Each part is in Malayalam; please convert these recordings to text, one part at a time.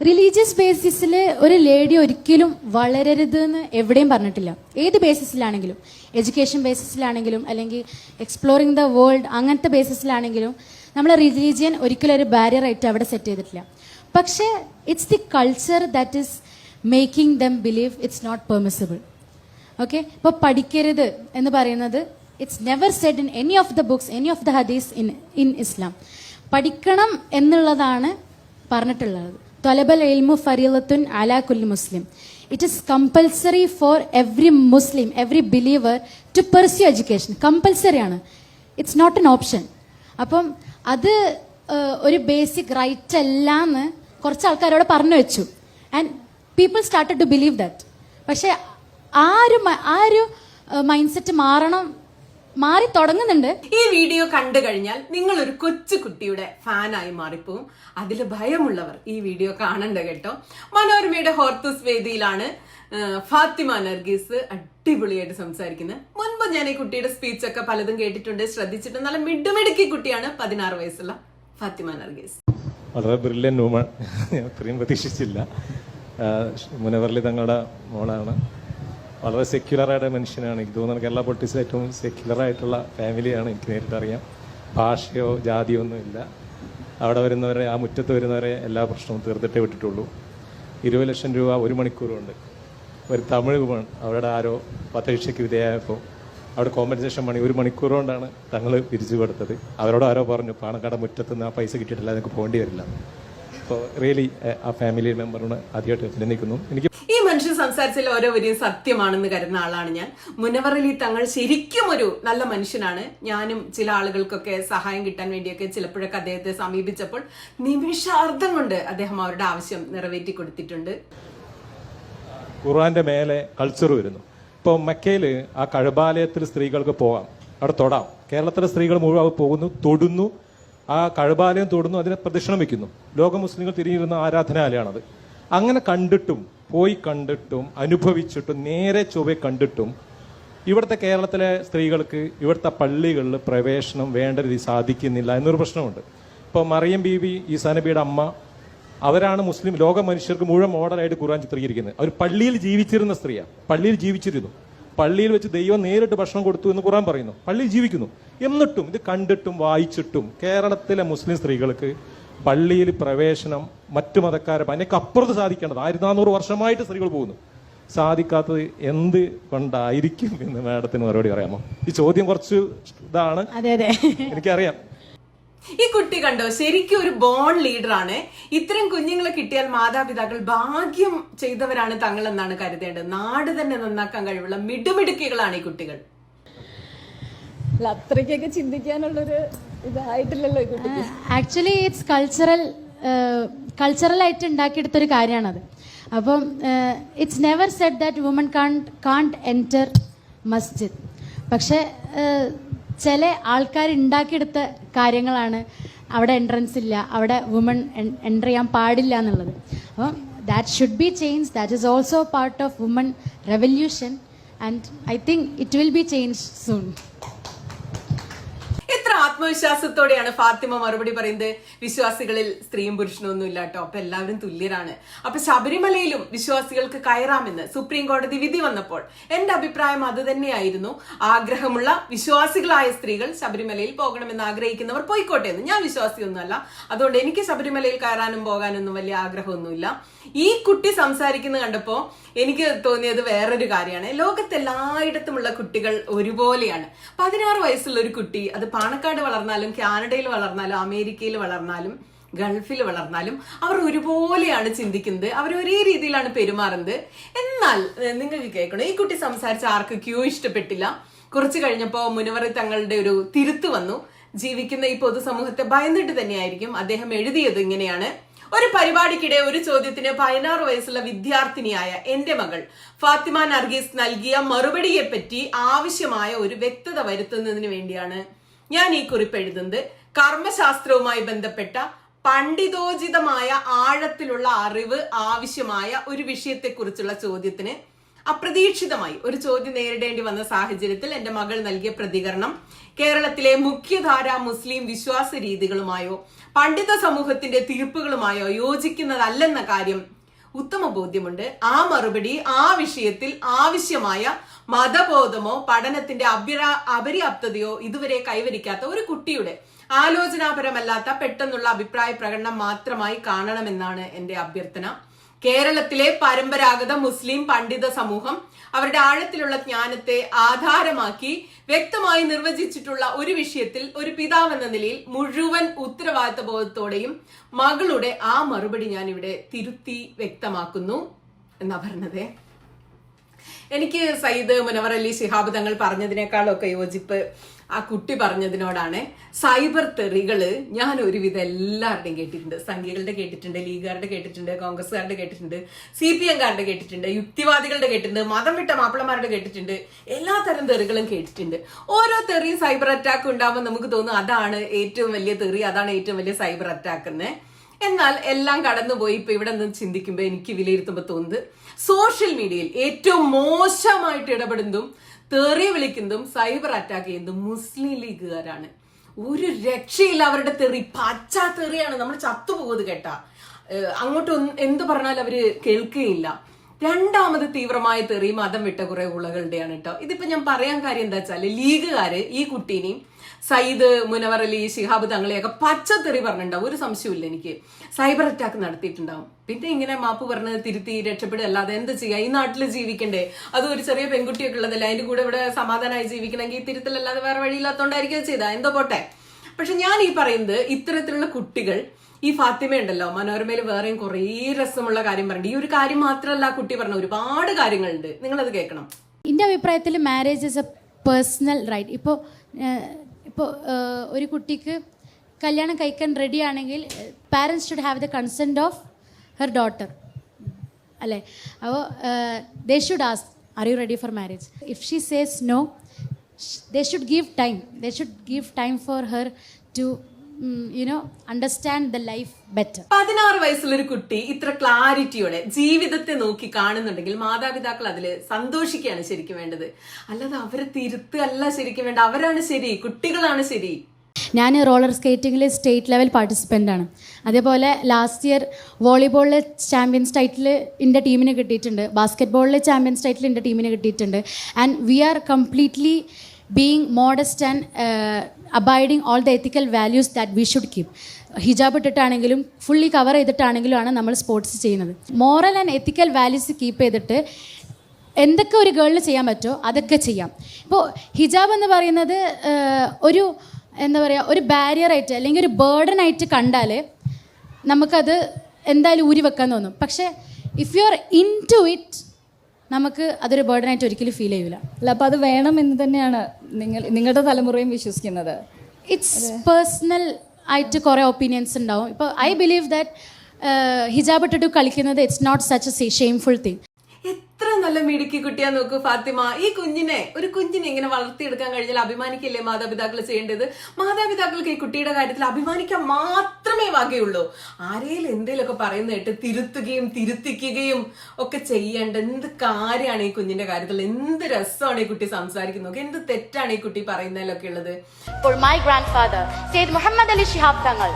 റിലീജിയസ് ബേസിസിൽ ഒരു ലേഡി ഒരിക്കലും വളരരുത് എന്ന് എവിടെയും പറഞ്ഞിട്ടില്ല. ഏത് ബേസിസിലാണെങ്കിലും എഡ്യൂക്കേഷൻ ബേസിസിലാണെങ്കിലും അല്ലെങ്കിൽ എക്സ്പ്ലോറിങ് ദ വേൾഡ് അങ്ങനത്തെ ബേസിസിലാണെങ്കിലും നമ്മൾ റിലീജിയൻ ഒരിക്കലും ഒരു ബാരിയർ ആയിട്ട് അവിടെ സെറ്റ് ചെയ്തിട്ടില്ല. പക്ഷേ it's the culture that is making them believe it's not permissible okay ഇപ്പോൾ പഠിക്കരുത് എന്ന് പറയുന്നത് it's never said in any of the books any of the hadith in in Islam പഠിക്കണം എന്നുള്ളതാണ് പറഞ്ഞിട്ടുള്ളത്. തൊലബൽ എൽമു ഫരീലത്തുൻ അലാ കുൽ മുസ്ലിം it is compulsory for every Muslim every believer to pursue education compulsory ആണ്. ഇറ്റ്സ് നോട്ട് എൻ ഓപ്ഷൻ അപ്പം അത് ഒരു ബേസിക് റൈറ്റ് അല്ല എന്ന് കുറച്ച് ആൾക്കാരോട് പറഞ്ഞു വെച്ചു. And people started to believe that പക്ഷെ ആ ഒരു ആ ഒരു മൈൻഡ് സെറ്റ് മാറണം മാറി തുടങ്ങുന്നുണ്ട്. ഈ വീഡിയോ കണ്ടു കഴിഞ്ഞാൽ നിങ്ങൾ ഒരു കൊച്ചു കുട്ടിയുടെ ഫാനായി മാറിപ്പോവും. അതിൽ ഭയമുള്ളവർ ഈ വീഡിയോ കാണണ്ട കേട്ടോ. മനോരമയുടെ ഹോർത്തൂസ് വേദിയിലാണ് ഫാത്തിമ നർഗീസ് അടിപൊളിയായിട്ട് സംസാരിക്കുന്നത്. മുൻപ് ഞാൻ ഈ കുട്ടിയുടെ സ്പീച്ചൊക്കെ പലതും കേട്ടിട്ടുണ്ട് ശ്രദ്ധിച്ചിട്ടുണ്ട്. നല്ല മിടുമിടുക്കി കുട്ടിയാണ് പതിനാറ് വയസ്സുള്ള ഫാത്തിമ നർഗീസ്. വളരെ ബ്രില്യൻ വുമൺ ഞാൻ ഇത്രയും പ്രതീക്ഷിച്ചില്ല. മുനവർലി തങ്ങളുടെ മോളാണ്. വളരെ സെക്യുലറായ മനുഷ്യനാണ്. എനിക്ക് തോന്നുന്നത് കേരള പൊളിറ്റിക്സിൽ ഏറ്റവും സെക്യുലറായിട്ടുള്ള ഫാമിലിയാണ് എനിക്ക് നേരിട്ട് അറിയാം. ഭാഷയോ ജാതിയോ ഒന്നുമില്ല അവിടെ വരുന്നവരെ ആ മുറ്റത്ത് വരുന്നവരെ എല്ലാ പ്രശ്നവും തീർത്തിട്ടേ വിട്ടിട്ടുള്ളൂ. ഇരുപത് ലക്ഷം രൂപ ഒരു മണിക്കൂറുണ്ട്. ഒരു തമിഴ് വുമൺ അവരുടെ ആരോ വധശിക്ഷയ്ക്ക് വിധേയമായപ്പോൾ അവിടെ കോമ്പൻസേഷൻ പണി ഒരു മണിക്കൂറുകൊണ്ടാണ് തങ്ങൾ പിരിച്ചു കൊടുത്തത്. അവരോട് ആരോ പറഞ്ഞു പാണക്കാട് മുറ്റത്ത് നിന്ന് ആ പൈസ കിട്ടിയിട്ടില്ല നിങ്ങൾക്ക് പോകേണ്ടി വരില്ല. അപ്പോൾ റിയലി ആ ഫാമിലി മെമ്പറിനോട് ആദ്യമായിട്ട് അഭിനന്ദിക്കുന്നു എനിക്ക് സംസാരിച്ചതിൽ ഓരോ വരിയും സത്യമാണെന്ന് കരുതുന്ന ആളാണ് ഞാൻ. മുനവറലി തങ്ങൾ ശരിക്കും ഒരു നല്ല മനുഷ്യനാണ്. ഞാനും ചില ആളുകൾക്കൊക്കെ സഹായം കിട്ടാൻ വേണ്ടിയൊക്കെ ചിലപ്പോഴൊക്കെ അദ്ദേഹത്തെ സമീപിച്ചപ്പോൾ നിമിഷാർത്ഥം കൊണ്ട് അദ്ദേഹം അവരുടെ ആവശ്യം നിറവേറ്റി കൊടുത്തിട്ടുണ്ട്. ഖുർആന്റെ മേലെ കൾച്ചർ വരുന്നു. ഇപ്പോൾ മക്കയിൽ ആ കഴബാലയത്തിൽ സ്ത്രീകൾക്ക് പോകാം. അവിടെ തൊടാം. കേരളത്തിലെ സ്ത്രീകൾ മുഴുവൻ പോകുന്നു തൊടുന്നു. ആ കഴബാലയം തൊടുന്നു അതിനെ പ്രദക്ഷിണം വെക്കുന്നു. ലോക മുസ്ലിങ്ങൾ തിരിഞ്ഞിരുന്ന ആരാധനാലയമാണത് അങ്ങനെ കണ്ടിട്ടും പോയി കണ്ടിട്ടും അനുഭവിച്ചിട്ടും നേരെ ചൊവ്വെ കണ്ടിട്ടും ഇവിടുത്തെ കേരളത്തിലെ സ്ത്രീകൾക്ക് ഇവിടുത്തെ പള്ളികളിൽ പ്രവേശനം വേണ്ട രീതി സാധിക്കുന്നില്ല എന്നൊരു പ്രശ്നമുണ്ട്. ഇപ്പോൾ മറിയം ബീവി ഈസാ നബിയുടെ അമ്മ അവരാണ് മുസ്ലിം ലോക മനുഷ്യർക്ക് മുഴുവൻ മോഡലായിട്ട് ഖുർആൻ ചിത്രീകരിക്കുന്നത്. അവർ പള്ളിയിൽ ജീവിച്ചിരുന്ന സ്ത്രീയാണ് പള്ളിയിൽ ജീവിച്ചിരുന്നു. പള്ളിയിൽ വെച്ച് ദൈവം നേരിട്ട് ഭക്ഷണം കൊടുത്തു എന്ന് ഖുർആൻ പറയുന്നു. പള്ളിയിൽ ജീവിക്കുന്നു. എന്നിട്ടും ഇത് കണ്ടിട്ടും വായിച്ചിട്ടും കേരളത്തിലെ മുസ്ലിം സ്ത്രീകൾക്ക് പള്ളിയിൽ പ്രവേശനം മറ്റു മതക്കാരെ അതിനൊക്കെ അപ്പുറത്ത് സാധിക്കേണ്ടത്. ആയിരത്തി നാനൂറ് വർഷമായിട്ട് സ്ത്രീകൾ പോകുന്നു. സാധിക്കാത്തത് എന്ത് കൊണ്ടായിരിക്കും എന്ന് മാഡത്തിന് മറുപടി പറയാമോ? ഈ ചോദ്യം കുറച്ച് ഇതാണ്. അതെ അതെ. എനിക്കറിയാം. ഈ കുട്ടി കണ്ടോ ശരിക്കും ഒരു ബോൺ ലീഡറാണ് ഇത്തരം കുഞ്ഞുങ്ങളെ കിട്ടിയാൽ മാതാപിതാക്കൾ ഭാഗ്യം ചെയ്തവരാണ് തങ്ങൾ എന്നാണ് കരുതേണ്ടത്. നാട് തന്നെ നന്നാക്കാൻ കഴിവുള്ള മിടുമിടുക്കികളാണ് ഈ കുട്ടികൾ. അത്രയ്ക്കൊക്കെ ചിന്തിക്കാനുള്ളൊരു ഇതായിട്ടില്ലല്ലോ ആക്ച്വലി ഇറ്റ്സ് കൾച്ചറൽ കൾച്ചറലായിട്ട് ഉണ്ടാക്കിയെടുത്തൊരു കാര്യമാണത് അപ്പം it's never said that woman can't can't enter മസ്ജിദ് പക്ഷേ ചില ആൾക്കാർ ഉണ്ടാക്കിയെടുത്ത കാര്യങ്ങളാണ് അവിടെ എൻട്രൻസ് ഇല്ല അവിടെ വുമൺ എന്റർ ചെയ്യാൻ പാടില്ല എന്നുള്ളത്. അപ്പം that should be change that is also part of woman revolution and I think it will be change soon ആത്മവിശ്വാസത്തോടെയാണ് Fathima മറുപടി പറയുന്നത്. വിശ്വാസികളിൽ സ്ത്രീയും പുരുഷനും ഒന്നും ഇല്ല കേട്ടോ. അപ്പൊ എല്ലാവരും തുല്യരാണ്. അപ്പൊ ശബരിമലയിലും വിശ്വാസികൾക്ക് കയറാമെന്ന് സുപ്രീം കോടതി വിധി വന്നപ്പോൾ എന്റെ അഭിപ്രായം അത് തന്നെയായിരുന്നു. ആഗ്രഹമുള്ള വിശ്വാസികളായ സ്ത്രീകൾ ശബരിമലയിൽ പോകണമെന്ന് ആഗ്രഹിക്കുന്നവർ പോയിക്കോട്ടെ എന്ന്. ഞാൻ വിശ്വാസിയൊന്നുമല്ല. അതുകൊണ്ട് എനിക്ക് ശബരിമലയിൽ കയറാനും പോകാനൊന്നും വലിയ ആഗ്രഹമൊന്നുമില്ല. ഈ കുട്ടി സംസാരിക്കുന്നത് കണ്ടപ്പോ എനിക്ക് തോന്നിയത് വേറൊരു കാര്യമാണ്. ലോകത്തെല്ലായിടത്തുമുള്ള കുട്ടികൾ ഒരുപോലെയാണ്. പതിനാറ് വയസ്സുള്ള ഒരു കുട്ടി അത് പാണക്കാട് വളർന്നാലും കാനഡയിൽ വളർന്നാലും അമേരിക്കയിൽ വളർന്നാലും ഗൾഫിൽ വളർന്നാലും അവർ ഒരുപോലെയാണ് ചിന്തിക്കുന്നത്. അവർ ഒരേ രീതിയിലാണ് പെരുമാറുന്നത്. എന്നാൽ നിങ്ങൾ നിങ്ങൾക്ക് കേൾക്കണം? ഈ കുട്ടി സംസാരിച്ച ആർക്ക് ക്യൂ ഇഷ്ടപ്പെട്ടില്ല. കുറച്ച് കഴിഞ്ഞപ്പോൾ മുനവറി തങ്ങളുടെ ഒരു തിരുത്തു വന്നു. ജീവിക്കുന്ന ഈ പൊതുസമൂഹത്തെ ഭയന്നിട്ട് തന്നെയായിരിക്കും അദ്ദേഹം എഴുതിയത് ഇങ്ങനെയാണ്. ഒരു പരിപാടിക്കിടെ ഒരു ചോദ്യത്തിന് പതിനാറ് വയസ്സുള്ള വിദ്യാർത്ഥിനിയായ എന്റെ മകൾ ഫാത്തിമ നർഗീസ് നൽകിയ മറുപടിയെ പറ്റി ആവശ്യമായ ഒരു വ്യക്തത വരുത്തുന്നതിന് വേണ്ടിയാണ് ഞാൻ ഈ കുറിപ്പ് എഴുതുന്നത് കർമ്മശാസ്ത്രവുമായി ബന്ധപ്പെട്ട പണ്ഡിതോചിതമായ ആഴത്തിലുള്ള അറിവ് ആവശ്യമായ ഒരു വിഷയത്തെക്കുറിച്ചുള്ള ചോദ്യത്തിന് അപ്രതീക്ഷിതമായി ഒരു ചോദ്യം നേരിടേണ്ടി വന്ന സാഹചര്യത്തിൽ എന്റെ മകൾ നൽകിയ പ്രതികരണം കേരളത്തിലെ മുഖ്യധാര മുസ്ലിം വിശ്വാസ രീതികളുമായോ പണ്ഡിത സമൂഹത്തിന്റെ തീർപ്പുകളുമായോ യോജിക്കുന്നതല്ലെന്ന കാര്യം ഉത്തമ ബോധ്യമുണ്ട്. ആ മറുപടി ആ വിഷയത്തിൽ ആവശ്യമായ മതബോധമോ പഠനത്തിന്റെ അഭ്യരാ അപര്യാപ്തതയോ ഇതുവരെ കൈവരിക്കാത്ത ഒരു കുട്ടിയുടെ ആലോചനാപരമല്ലാത്ത പെട്ടെന്നുള്ള അഭിപ്രായ പ്രകടനം മാത്രമായി കാണണമെന്നാണ് എന്റെ അഭ്യർത്ഥന. കേരളത്തിലെ പരമ്പരാഗത മുസ്ലിം പണ്ഡിത സമൂഹം അവരുടെ ആഴത്തിലുള്ള ജ്ഞാനത്തെ ആധാരമാക്കി വ്യക്തമായി നിർവചിച്ചിട്ടുള്ള ഒരു വിഷയത്തിൽ ഒരു പിതാവെന്ന നിലയിൽ മുഴുവൻ ഉത്തരവാദിത്ത ബോധത്തോടെയും മകളുടെ ആ മറുപടി ഞാൻ ഇവിടെ തിരുത്തി വ്യക്തമാക്കുന്നു എന്നാ പറഞ്ഞത്. എനിക്ക് സയ്യിദ് മുനവർ അലി ശിഹാബ് തങ്ങൾ പറഞ്ഞതിനേക്കാളൊക്കെ യോജിപ്പ് ആ കുട്ടി പറഞ്ഞതിനോടാണ് സൈബർ തെറികൾ ഞാൻ ഒരുവിധം എല്ലാവരുടെയും കേട്ടിട്ടുണ്ട്. സംഘികളുടെ കേട്ടിട്ടുണ്ട് ലീഗുകാരുടെ കേട്ടിട്ടുണ്ട് കോൺഗ്രസ്സുകാരുടെ കേട്ടിട്ടുണ്ട് സി പി എംകാരുടെ കേട്ടിട്ടുണ്ട് യുക്തിവാദികളുടെ കേട്ടിട്ടുണ്ട് മതം വിട്ട മാപ്പിളമാരുടെ കേട്ടിട്ടുണ്ട്. എല്ലാ തരം തെറികളും കേട്ടിട്ടുണ്ട്. ഓരോ തെറിയും സൈബർ അറ്റാക്ക് ഉണ്ടാകുമ്പോൾ നമുക്ക് തോന്നും അതാണ് ഏറ്റവും വലിയ തെറി അതാണ് ഏറ്റവും വലിയ സൈബർ അറ്റാക്ക് എന്ന്. എന്നാൽ എല്ലാം കടന്നുപോയി ഇപ്പൊ ഇവിടെ നിന്ന് ചിന്തിക്കുമ്പോൾ എനിക്ക് വിലയിരുത്തുമ്പോൾ തോന്നുന്നത് സോഷ്യൽ മീഡിയയിൽ ഏറ്റവും മോശമായിട്ട് ഇടപെടുന്നതും തെറി വിളിക്കുന്നതും സൈബർ അറ്റാക്ക് ചെയ്യുന്നതും മുസ്ലിം ലീഗുകാരാണ്. ഒരു രക്ഷയില്ല അവരുടെ തെറി. പച്ച തെറിയാണ്. നമ്മൾ ചത്തുപോകുന്നത് കേട്ടാ. അങ്ങോട്ട് എന്ത് പറഞ്ഞാലും അവർ കേൾക്കുകയില്ല. രണ്ടാമത് തീവ്രമായ തെറി മതം വിട്ട കുറെ ഉളകളുടെയാണ് കേട്ടോ. ഇതിപ്പോ ഞാൻ പറയാൻ കാര്യം എന്താ വെച്ചാൽ ലീഗുകാര് ഈ കുട്ടീനെയും സയ്യിദ് മുനവർ അലി ഷിഹാബ് തങ്ങളെയൊക്കെ പച്ചത്തെറി പറഞ്ഞിട്ടുണ്ടാവും. ഒരു സംശയമില്ല എനിക്ക്. സൈബർ അറ്റാക്ക് നടത്തിയിട്ടുണ്ടാവും. പിന്നെ ഇങ്ങനെ മാപ്പ് പറഞ്ഞ് തിരുത്തി രക്ഷപ്പെടുക അല്ലാതെ എന്ത് ചെയ്യുക ഈ നാട്ടിൽ ജീവിക്കണ്ടേ? അതും ഒരു ചെറിയ പെൺകുട്ടിയൊക്കെ ഉള്ളതല്ലേ? അതിന്റെ കൂടെ ഇവിടെ സമാധാനമായി ജീവിക്കണമെങ്കിൽ തിരുത്തലല്ലാതെ വേറെ വഴിയില്ലാത്തോണ്ടായിരിക്കും ചെയ്താൽ എന്തോ പോട്ടെ. പക്ഷെ ഞാൻ ഈ പറയുന്നത് ഇത്തരത്തിലുള്ള കുട്ടികൾ ഈ ഫാത്തിമ ഉണ്ടല്ലോ മനോരമയിൽ വേറെയും കുറേ രസമുള്ള കാര്യം പറഞ്ഞു ഈ ഒരു കാര്യം മാത്രമല്ല കുട്ടി പറഞ്ഞ ഒരുപാട് കാര്യങ്ങളുണ്ട്. നിങ്ങളത് കേൾക്കണം. എന്റെ അഭിപ്രായത്തിൽ marriage is a personal right ഇപ്പോൾ ഇപ്പോൾ ഒരു കുട്ടിക്ക് കല്യാണം കഴിക്കാൻ റെഡി ആണെങ്കിൽ parents should have the consent of her daughter അല്ലേ? അപ്പോൾ they should ask are you ready for marriage if she says no they should give time they should give time for her to you know understand the life better പതിനാറ് വയസ്സുള്ളൊരു കുട്ടി ഇത്ര ക്ലാരിറ്റിയോടെ ജീവിതത്തെ നോക്കി കാണുന്നുണ്ടെങ്കിൽ മാതാപിതാക്കൾ അതിൽ സന്തോഷിക്കുകയാണ് ശരിക്കും വേണ്ടത്. അല്ലാതെ അവരെ തിരുത്തല്ല ശരിക്കും വേണ്ട. അവരാണ് ശരി കുട്ടികളാണ് ശരി. ഞാൻ റോളർ സ്കേറ്റിങ്ങിൽ സ്റ്റേറ്റ് ലെവൽ പാർട്ടിസിപ്പന്റ് ആണ്. അതേപോലെ ലാസ്റ്റ് ഇയർ വോളിബോളിൽ ചാമ്പ്യൻസ് ടൈറ്റിൽ എന്റെ ടീമിന് കിട്ടിയിട്ടുണ്ട്. ബാസ്ക്കറ്റ് ബോളിൽ ചാമ്പ്യൻസ് ടൈറ്റിൽ എന്റെ ടീമിന് കിട്ടിയിട്ടുണ്ട്. And we are completely being modest and abiding all the ethical values that we should keep ഹിജാബ് ഇട്ടിട്ടാണെങ്കിലും ഫുള്ളി കവർ ചെയ്തിട്ടാണെങ്കിലും ആണ് നമ്മൾ സ്പോർട്സ് ചെയ്യുന്നത്. Moral and ethical values keep ചെയ്തിട്ട് എന്തൊക്കെ ഒരു ഗേളിന് ചെയ്യാൻ പറ്റുമോ അതൊക്കെ ചെയ്യാം. ഇപ്പോൾ ഹിജാബ് എന്ന് പറയുന്നത് ഒരു എന്താ പറയുക ഒരു ബാരിയറായിട്ട് അല്ലെങ്കിൽ ഒരു ബേർഡൻ ആയിട്ട് കണ്ടാൽ നമുക്കത് എന്തായാലും ഊരി വെക്കാൻ തോന്നും. പക്ഷേ if you are into it നമുക്ക് അതൊരു ബേർഡൻ ആയിട്ട് ഒരിക്കലും ഫീൽ ചെയ്യൂല. അല്ല അപ്പോൾ അത് വേണം എന്ന് തന്നെയാണ് നിങ്ങൾ നിങ്ങളുടെ തലമുറയും വിശ്വസിക്കുന്നത്. ഇറ്റ്സ് പേഴ്സണൽ ആയിട്ട് കുറേ ഒപ്പീനിയൻസ് ഉണ്ടാവും. ഇപ്പോൾ ഐ ബിലീവ് ദാറ്റ് ഹിജാബ് ഇട്ടിട്ട് കളിക്കുന്നത് it's not such a shameful thing നല്ല മിടുക്കി കുട്ടിയാ നോക്കൂ ഫാത്തിമ. ഈ കുഞ്ഞിനെ ഒരു കുഞ്ഞിനെ ഇങ്ങനെ വളർത്തിയെടുക്കാൻ കഴിഞ്ഞാൽ അഭിമാനിക്കില്ലേ മാതാപിതാക്കൾ ചെയ്യേണ്ടത്? മാതാപിതാക്കൾക്ക് ഈ കുട്ടിയുടെ കാര്യത്തിൽ അഭിമാനിക്കാൻ മാത്രമേ വകയുള്ളൂ. ആരേലും എന്തേലൊക്കെ പറയുന്ന കേട്ട് തിരുത്തുകയും തിരുത്തിക്കുകയും ഒക്കെ ചെയ്യേണ്ട എന്ത് കാര്യമാണ് ഈ കുഞ്ഞിന്റെ കാര്യത്തിൽ? എന്ത് രസമാണ് ഈ കുട്ടി സംസാരിക്കുന്നത്? എന്ത് തെറ്റാണ് ഈ കുട്ടി പറയുന്നതിലൊക്കെ ഉള്ളത്? grandfather, Syed Muhammad Ali Tangal.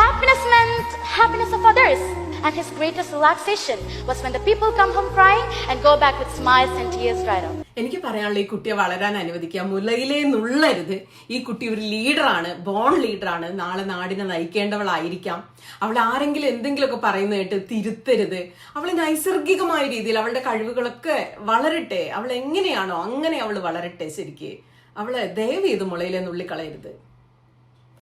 Happiness meant happiness of others. And his greatest relaxation was when the people come home crying and go back with smiles and tears dried up. എനിക്ക് പറയാനുള്ള ഈ കുട്ടിയെ വളരാൻ അനുവദിക്കുക. മുലയിലേ നുള്ളരുത്. ഈ കുട്ടി ഒരു ലീഡറാണ് ബോൺ ലീഡറാണ്. നാളെ നാടിനെ നയിക്കേണ്ടവളായിരിക്കാം. അവൾ ആരെങ്കിലും എന്തെങ്കിലുമൊക്കെ പറയുന്ന കേട്ട് തിരുത്തരുത്. അവൾ നൈസർഗികമായ രീതിയിൽ അവളുടെ കഴിവുകളൊക്കെ വളരട്ടെ. അവൾ എങ്ങനെയാണോ അങ്ങനെ അവൾ വളരട്ടെ ശരിക്ക്. അവളെ ദയവ് ചെയ്ത് മുളയിലെ നുള്ളിക്കളയരുത്.